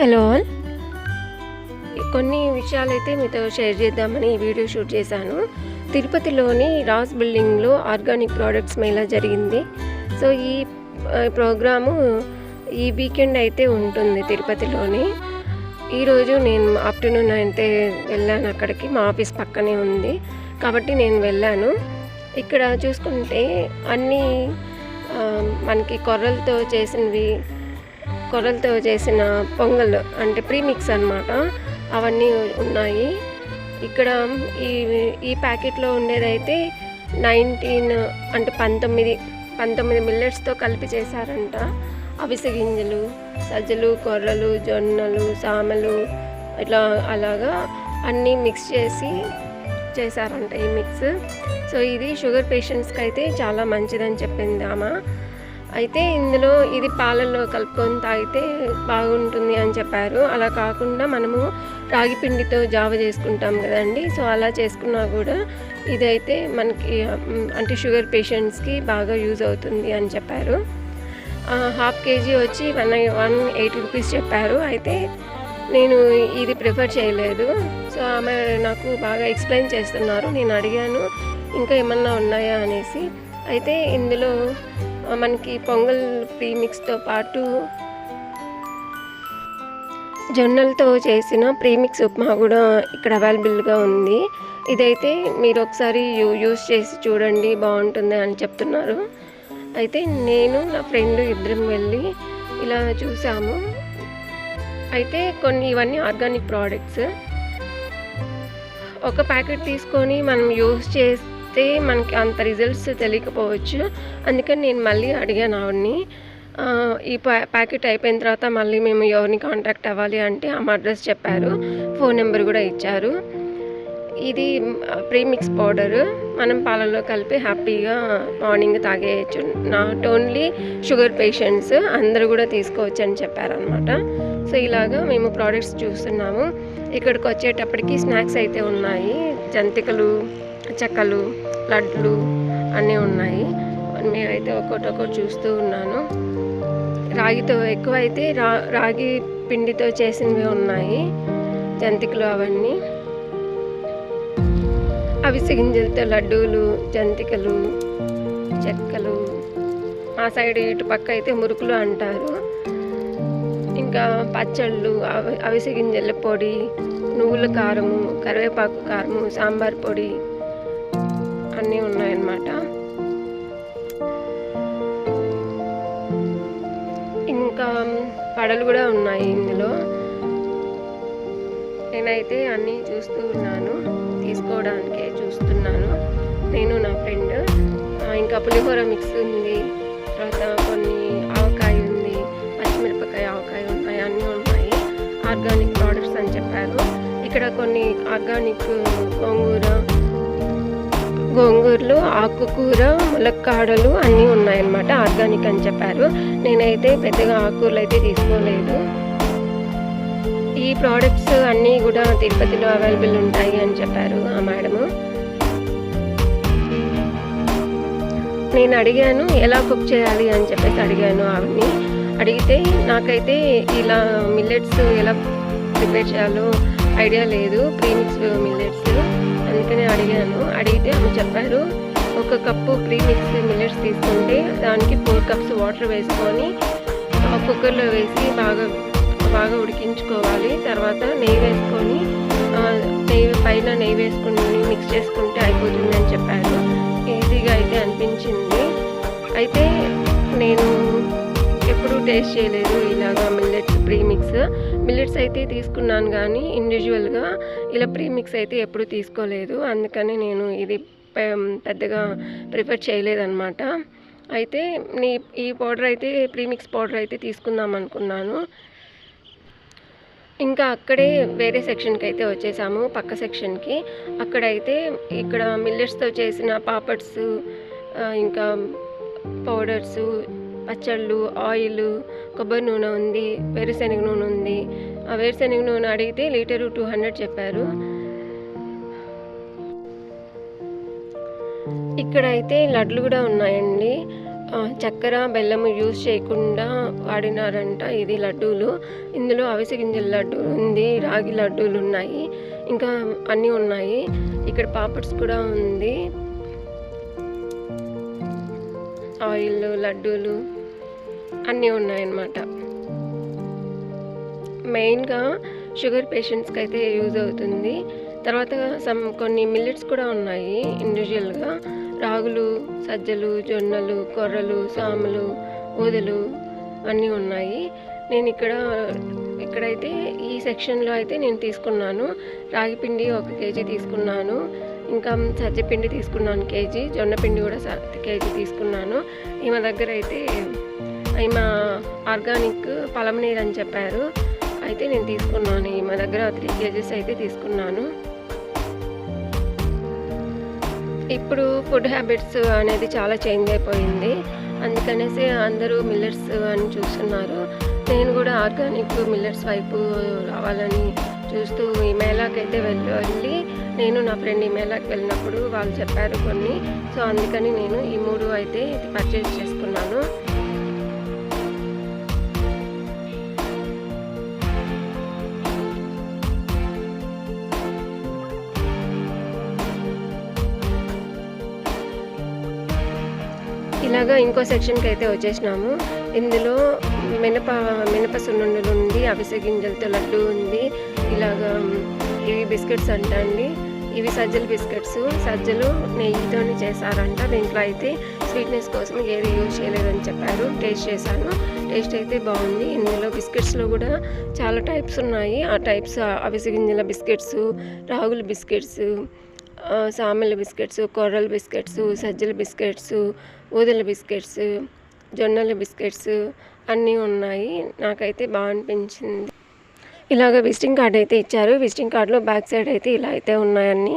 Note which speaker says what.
Speaker 1: Hello కొన్ని విషయాలు అయితే మీతో షేర్ చేద్దామని ఈ వీడియో షూట్ చేశాను. తిరుపతిలోని రాస్ బిల్డింగ్లో ఆర్గానిక్ ప్రోడక్ట్స్ మేళా జరిగింది. సో ఈ ప్రోగ్రాము ఈ వీకెండ్ అయితే ఉంటుంది తిరుపతిలోని. ఈరోజు నేను ఆఫ్టర్నూన్ అయితే వెళ్ళాను అక్కడికి. మా ఆఫీస్ పక్కనే ఉంది. కాబట్టి నేను వెళ్ళాను. ఇక్కడ చూసుకుంటే అన్నీ మనకి కొర్రలతో చేసినవి కొర్రలతో చేసిన పొంగల్ అంటే ప్రీమిక్స్ అన్నమాట. అవన్నీ ఉన్నాయి. ఇక్కడ ఈ ఈ ప్యాకెట్లో ఉండేదైతే నైన్టీన్ అంటే పంతొమ్మిది పంతొమ్మిది మిల్లెట్స్తో కలిపి చేశారంట. అవిసె గింజలు సజ్జలు కొర్రలు జొన్నలు సామలు ఇట్లా అలాగా అన్నీ మిక్స్ చేసి చేశారంట ఈ మిక్స్. సో ఇది షుగర్ పేషెంట్స్కి అయితే చాలా మంచిదని చెప్పింది ఆమె. అయితే ఇందులో ఇది పాలల్లో కలుపుకొని తాగితే బాగుంటుంది అని చెప్పారు. అలా కాకుండా మనము రాగి పిండితో జావ చేసుకుంటాం కదండి. సో అలా చేసుకున్నా కూడా ఇదైతే మనకి అంటే షుగర్ పేషెంట్స్కి బాగా యూజ్ అవుతుంది అని చెప్పారు. హాఫ్ కేజీ వచ్చి వన్ వన్ ఎయిటీ రూపీస్ చెప్పారు. అయితే నేను ఇది ప్రిఫర్ చేయలేదు. సో ఆమె నాకు బాగా ఎక్స్ప్లెయిన్ చేస్తున్నారు. నేను అడిగాను ఇంకా ఏమన్నా ఉన్నాయా? అనేసి. అయితే ఇందులో మనకి పొంగల్ ప్రీమిక్స్తో పాటు జొన్నలతో చేసిన ప్రీమిక్స్ ఉప్మా కూడా ఇక్కడ అవైలబుల్గా ఉంది. ఇదైతే మీరు ఒకసారి యూ యూస్ చేసి చూడండి బాగుంటుంది అని చెప్తున్నారు. అయితే నేను నా ఫ్రెండ్ ఇద్దరం వెళ్ళి ఇలా చూసాము. అయితే కొన్ని ఇవన్నీ ఆర్గానిక్ ప్రోడక్ట్స్. ఒక ప్యాకెట్ తీసుకొని మనం యూస్ చేసి చేస్తే మనకి అంత రిజల్ట్స్ తెలియకపోవచ్చు. అందుకని నేను మళ్ళీ అడిగాను ఆవిడ్ని. ఈ ప్యా ప్యాకెట్ అయిపోయిన తర్వాత మళ్ళీ మేము ఎవరిని కాంటాక్ట్ అవ్వాలి అంటే ఆమె అడ్రస్ చెప్పారు. ఫోన్ నెంబర్ కూడా ఇచ్చారు. ఇది ప్రీమిక్స్ పౌడర్ మనం పాలల్లో కలిపి హ్యాపీగా మార్నింగ్ తాగేయచ్చు. నాట్ ఓన్లీ షుగర్ పేషెంట్స్ అందరూ కూడా తీసుకోవచ్చు అని చెప్పారనమాట సో ఇలాగా మేము ప్రోడక్ట్స్ చూస్తున్నాము. ఇక్కడికి వచ్చేటప్పటికి స్నాక్స్ అయితే ఉన్నాయి. జంతికలు చెక్కలు లడ్లు అన్నీ ఉన్నాయి. నేనైతే ఒక్కొక్కటి చూస్తూ ఉన్నాను. రాగితో ఎక్కువ అయితే రా రాగి పిండితో చేసినవి ఉన్నాయి. జంతికలు అవన్నీ. అవిసె గింజలతో లడ్డూలు జంతికలు చెక్కలు. మా సైడ్ ఇటు పక్క అయితే మురుకులు అంటారు. ఇంకా పచ్చళ్ళు అవి అవిసె గింజల పొడి నువ్వుల కారము కరివేపాకు కారము సాంబార్ పొడి అన్నీ ఉన్నాయన్నమాట. ఇంకా పడలు కూడా ఉన్నాయి ఇందులో. నేనైతే అన్నీ చూస్తూ ఉన్నాను తీసుకోవడానికే చూస్తున్నాను. నేను నా ఫ్రెండ్. ఇంకా పులిహోర మిక్స్ ఉంది తర్వాత కొన్ని ఆవకాయ ఉంది పచ్చిమిరపకాయ ఆవకాయ ఉన్నాయి అన్నీ ఉన్నాయి. ఆర్గానిక్ ప్రోడక్ట్స్ అని చెప్పారు. ఇక్కడ కొన్ని ఆర్గానిక్ గోంగూర గోంగూరలు ఆకుకూర ములక్కాడలు అన్నీ ఉన్నాయన్నమాట ఆర్గానిక్ అని చెప్పారు. నేనైతే పెద్దగా ఆకుకూరలు అయితే తీసుకోలేదు. ఈ ప్రోడక్ట్స్ అన్నీ కూడా తిరుపతిలో అవైలబుల్ ఉంటాయి అని చెప్పారు ఆ మేడము. నేను అడిగాను ఎలా కుక్ చేయాలి అని చెప్పేసి అడిగాను ఆవిడని. అడిగితే నాకైతే ఇలా మిల్లెట్స్ ఎలా ప్రిపేర్ చేయాలో ఐడియా లేదు ప్రీమిక్స్ మిల్లెట్స్ అందుకనే అడిగాను. అడిగితే ఆమె చెప్పారు ఒక కప్పు ప్రీమిక్స్ మిల్లెట్స్ తీసుకుంటే దానికి ఫోర్ కప్స్ వాటర్ వేసుకొని ఆ కుక్కర్లో వేసి బాగా బాగా ఉడికించుకోవాలి. తర్వాత నెయ్యి వేసుకొని నెయ్యి పైన నెయ్యి వేసుకుని మిక్స్ చేసుకుంటే అయిపోతుంది అని చెప్పారు. ఈజీగా అయితే అనిపించింది. అయితే నేను ఎప్పుడూ టేస్ట్ చేయలేదు ఇలాగా మిల్లెట్స్ ప్రీమిక్స్ మిల్లెట్స్ అయితే తీసుకున్నాను కానీ ఇండివిజువల్గా ఇలా ప్రీమిక్స్ అయితే ఎప్పుడు తీసుకోలేదు. అందుకని నేను ఇది పెద్దగా ప్రిఫర్ చేయలేదన్నమాట. అయితే నీ ఈ పౌడర్ అయితే ప్రీమిక్స్ పౌడర్ అయితే తీసుకుందాం అనుకున్నాను. ఇంకా అక్కడే వేరే సెక్షన్కి అయితే వచ్చేసాము పక్క సెక్షన్కి. అక్కడైతే ఇక్కడ మిల్లెట్స్తో చేసిన పాపడ్స్ ఇంకా పౌడర్స్ పచ్చళ్ళు ఆయిల్ కొబ్బరి నూనె ఉంది వేరుశనగ నూనె ఉంది. ఆ వేరుశనగ నూనె అడిగితే లీటరు టూ హండ్రెడ్ చెప్పారు. ఇక్కడ అయితే లడ్లు కూడా ఉన్నాయండి. చక్కెర బెల్లం యూజ్ చేయకుండా వాడినారంట ఇది లడ్డూలు. ఇందులో అవిసె గింజల లడ్డు ఉంది రాగి లడ్డూలు ఉన్నాయి ఇంకా అన్నీ ఉన్నాయి. ఇక్కడ పాపడ్స్ కూడా ఉంది. ఆయిల్ లడ్డూలు. అన్నీ ఉన్నాయన్నమాట. మెయిన్గా షుగర్ పేషెంట్స్కి అయితే యూజ్ అవుతుంది. తర్వాత సమ్ కొన్ని మిల్లెట్స్ కూడా ఉన్నాయి ఇండివిజువల్గా రాగులు సజ్జలు జొన్నలు కొర్రలు సాములు ఊదలు అన్నీ ఉన్నాయి. నేను ఇక్కడ ఇక్కడైతే ఈ సెక్షన్లో అయితే నేను తీసుకున్నాను. రాగి పిండి ఒక కేజీ తీసుకున్నాను. ఇంకా సజ్జ పిండి తీసుకున్నాను కేజీ. జొన్న పిండి కూడా కేజీ తీసుకున్నాను. ఈమె దగ్గర అయితే ఈమె ఆర్గానిక్ పలమనీరు అని చెప్పారు. అయితే నేను తీసుకున్నాను. మా దగ్గర త్రీ కేజీస్ అయితే తీసుకున్నాను. ఇప్పుడు ఫుడ్ హ్యాబిట్స్ అనేది చాలా చేంజ్ అయిపోయింది. అందుకనేసి అందరూ మిల్లెట్స్ అని చూస్తున్నారు. నేను కూడా ఆర్గానిక్ మిల్లెట్స్ వైపు రావాలని చూస్తూ ఈ అయితే వెళ్ళి వెళ్ళి నేను నా ఫ్రెండ్ ఈ వెళ్ళినప్పుడు వాళ్ళు చెప్పారు కొన్ని. సో అందుకని నేను ఈ మూడు అయితే పర్చేజ్ చేసుకున్నాను. ఇలాగా ఇంకో సెక్షన్కి అయితే వచ్చేసినాము. ఇందులో మినప మినప సున్నుండలు ఉంది అవిసె గింజలతో లడ్డు ఉంది. ఇలాగా ఇవి బిస్కెట్స్ అంట అండి. ఇవి సజ్జల బిస్కెట్స్. సజ్జలు నెయ్యితోని చేశారంట. దీంట్లో అయితే స్వీట్నెస్ కోసం ఏది యూజ్ చేయలేదని చెప్పారు. టేస్ట్ చేశాను. టేస్ట్ అయితే బాగుంది. ఇందులో బిస్కెట్స్లో కూడా చాలా టైప్స్ ఉన్నాయి. ఆ టైప్స్ అవిసె గింజల బిస్కెట్స్ రాగుల బిస్కెట్స్ సామెల బిస్కెట్స్ కొర్రల బిస్కెట్స్ సజ్జల బిస్కెట్స్ ఊదల బిస్కెట్స్ జొన్నల బిస్కెట్స్ అన్నీ ఉన్నాయి. నాకైతే బాగా అనిపించింది. ఇలాగ విజిటింగ్ కార్డ్ అయితే ఇచ్చారు. విజిటింగ్ కార్డులో బ్యాక్ సైడ్ అయితే ఇలా అయితే ఉన్నాయన్నీ